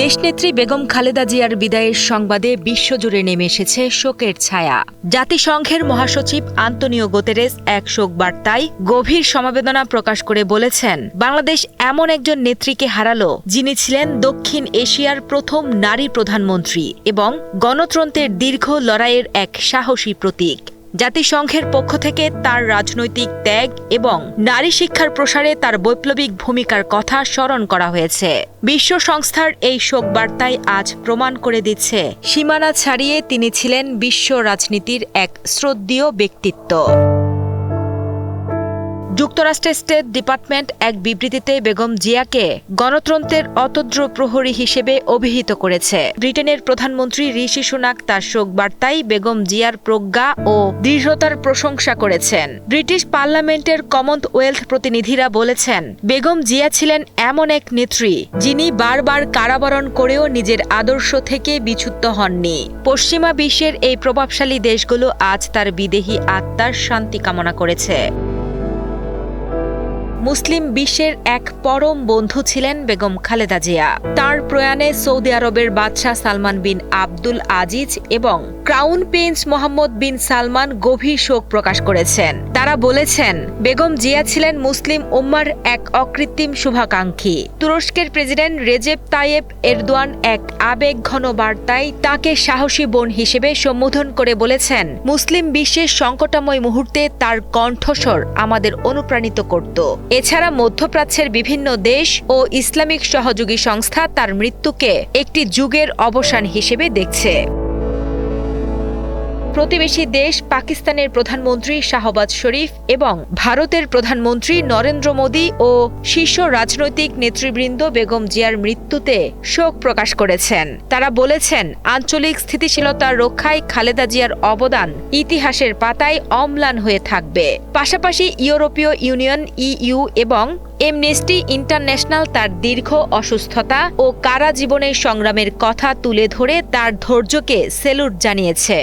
দেশনেত্রী বেগম খালেদা জিয়ার বিদায়ের সংবাদে বিশ্বজুড়ে নেমে এসেছে শোকের ছায়া। জাতিসংঘের মহাসচিব আন্তনিও গোতেরেস এক শোক বার্তায় গভীর সমবেদনা প্রকাশ করে বলেছেন, বাংলাদেশ এমন একজন নেত্রীকে হারালো, যিনি ছিলেন দক্ষিণ এশিয়ার প্রথম নারী প্রধানমন্ত্রী এবং গণতন্ত্রের দীর্ঘ লড়াইয়ের এক সাহসী প্রতীক। জাতিসংঘের পক্ষ থেকে তার রাজনৈতিক ত্যাগ এবং নারী শিক্ষার প্রসারে তার বৈপ্লবিক ভূমিকার কথা স্মরণ করা হয়েছে। বিশ্ব সংস্থার এই শোক বার্তায় আজ প্রমাণ করে দিচ্ছে, সীমানা ছাড়িয়ে তিনি ছিলেন বিশ্ব রাজনীতির এক শ্রদ্ধীয় ব্যক্তিত্ব। যুক্তরাষ্ট্রের স্টেট ডিপার্টমেন্ট এক বিবৃতিতে বেগম জিয়াকে গণতন্ত্রের অতদ্র প্রহরী হিসেবে অভিহিত করেছে। ব্রিটেনের প্রধানমন্ত্রী ঋষি সুনাক তার শোক বার্তায় বেগম জিয়ার প্রজ্ঞা ও দৃঢ়তার প্রশংসা করেছেন। ব্রিটিশ পার্লামেন্টের কমনওয়েলথ প্রতিনিধিরা বলেছেন, বেগম জিয়া ছিলেন এমন এক নেত্রী যিনি বারবার কারাবরণ করেও নিজের আদর্শ থেকে বিচ্যুত হননি। পশ্চিমা বিশ্বের এই প্রভাবশালী দেশগুলো আজ তার বিদেহী আত্মার শান্তি কামনা করেছে। মুসলিম বিশ্বের এক পরম বন্ধু ছিলেন বেগম খালেদা জিয়া। তার প্রয়াণে সৌদি আরবের বাদশাহ সালমান বিন আব্দুল আজিজ এবং crown prince Mohammed bin Salman গভীর শোক প্রকাশ করেছেন। তারা বলেছেন, বেগম জিয়া ছিলেন মুসলিম উম্মার এক অকৃত্রিম শুভাকাঙ্ক্ষী। তুরস্কের প্রেসিডেন্ট রেজেপ তাইয়েব এরদোয়ান এক আবেগ ঘন বার্তায় তাকে সাহসী বোন হিসেবে সম্বোধন করে বলেছেন, মুসলিম বিশ্বের সংকটাময় মুহূর্তে তার কণ্ঠস্বর আমাদের অনুপ্রাণিত করত। এছাড়া মধ্যপ্রাচ্যের বিভিন্ন দেশ ও ইসলামিক সহযোগী সংস্থা তার মৃত্যুকে একটি যুগের অবসান হিসেবে দেখছে। প্রতিবেশী দেশ পাকিস্তানের প্রধানমন্ত্রী শাহবাজ শরীফ এবং ভারতের প্রধানমন্ত্রী নরেন্দ্র মোদী ও শীর্ষ রাজনৈতিক নেতৃবৃন্দ বেগম জিয়ার মৃত্যুতে শোক প্রকাশ করেছেন। তারা বলেছেন, আঞ্চলিক স্থিতিশীলতা রক্ষায় খালেদা জিয়ার অবদান ইতিহাসের পাতায় অম্লান হয়ে থাকবে। পাশাপাশি ইউরোপীয় ইউনিয়ন, ইইউ এবং এমনেস্টি ইন্টারন্যাশনাল তার দীর্ঘ অসুস্থতা ও কারা জীবনের সংগ্রামের কথা তুলে ধরে তার ধৈর্যকে সেলুট জানিয়েছে।